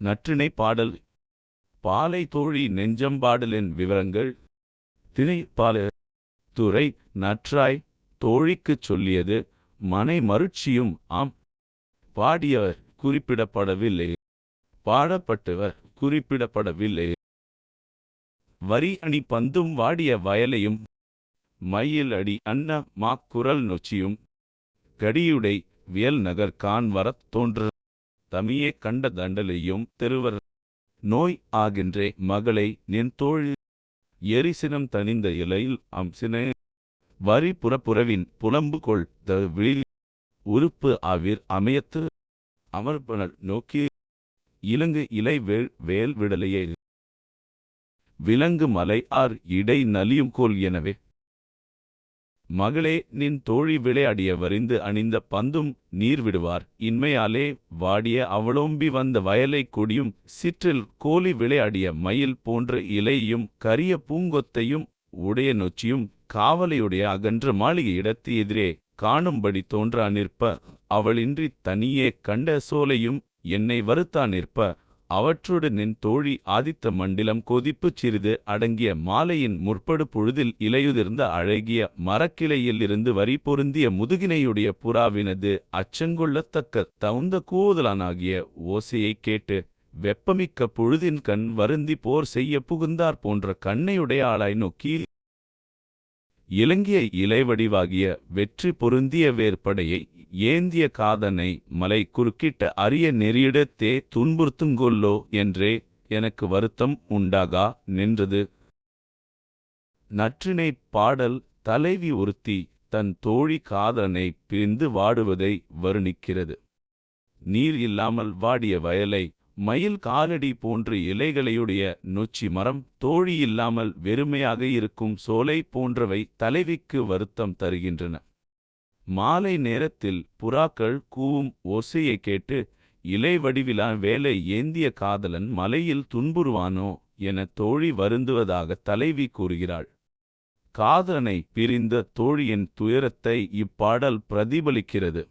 நற்றிணை பாடல். பாலை தோழி நெஞ்சம்பாடலின் விவரங்கள். திணை பால துறை நற்றாய் தோழிக்குச் சொல்லியது. மனை மருட்சியும் ஆம். பாடியவர் குறிப்பிடப்படவில்லை. பாடப்பட்டவர் குறிப்பிடப்படவில்லை. வரி அணி பந்தும் வாடிய வயலையும். மையில் அடி அன்ன மாக்குரல் நொச்சியும். கடியுடை வியல் நகர் கான் வரத் தோன்ற. தமியே கண்ட தண்டலையும் தெருவர் நோய் ஆகின்றே மகளை நின் தோள் எரிசினம் தனிந்த இலையில் அம்சின வரி புறப்புறவின் புலம்பு கொள் த விழி உறுப்பு ஆவிர் அமையத்து அமர்பனல் நோக்கி இலங்கு இலை வேல் வேல் விடலையே. விலங்கு மலை ஆர் இடை நலியும் கோல் எனவே மகளே நின் தோழி விளையாடிய வரிந்து அணிந்த பந்தும் நீர் விடுவார். இன்மையாலே வாடிய அவளோம்பி வந்த வயலை கொடியும் சிற்றில் கோலி விளையாடிய மயில் போன்ற இலையும் கரிய பூங்கொத்தையும் உடைய நொச்சியும் காவலையுடைய அகன்ற மாளிகை இடத்து எதிரே காணும்படி தோன்றா நிற்ப. அவளின்றி தனியே கண்ட சோலையும் என்னை வருத்தா நிற்ப. அவற்றோடு நின் தோழி ஆதித்த மண்டிலம் கொதிப்புச் சிறிது அடங்கிய மாலையின் முற்படு பொழுதில் இலையுதிர்ந்த அழகிய மரக்கிளையில் இருந்து வரி பொருந்திய முதுகினையுடைய புறாவினது அச்சங்கொள்ளத்தக்க தவுந்த கூதலானாகிய ஓசையைக் கேட்டு வெப்பமிக்க பொழுதின் கண் வருந்தி போர் செய்ய புகுந்தார் போன்ற கண்ணையுடைய ஆளாய் நோக்கி இலங்கிய இலைவடிவாகிய வெற்றி பொருந்திய வேற்படையை ஏந்திய காதனை மலை குறுக்கிட்ட அரிய நெறியிடத்தே துன்புறுத்துங்கொல்லோ என்றே எனக்கு வருத்தம் உண்டாகா நின்றது. நற்றினை பாடல் தலைவி ஒருத்தி தன் தோழி காதனை பிரிந்து வாடுவதை வருணிக்கிறது. நீர் இல்லாமல் வாடிய வயலை மயில் காலடி போன்ற இலைகளையுடைய நொச்சி மரம் தோழி இல்லாமல் வெறுமையாக இருக்கும் சோலை போன்றவை தலைவிக்கு வருத்தம் தருகின்றன. மாலை நேரத்தில் புறாக்கள் கூவும் ஓசையை கேட்டு இலை வடிவிலா வேலை ஏந்திய காதலன் மலையில் துன்புறுவானோ? என தோழி வருந்துவதாக தலைவி கூறுகிறாள். காதலனை பிரிந்த தோழியின் துயரத்தை இப்பாடல் பிரதிபலிக்கிறது.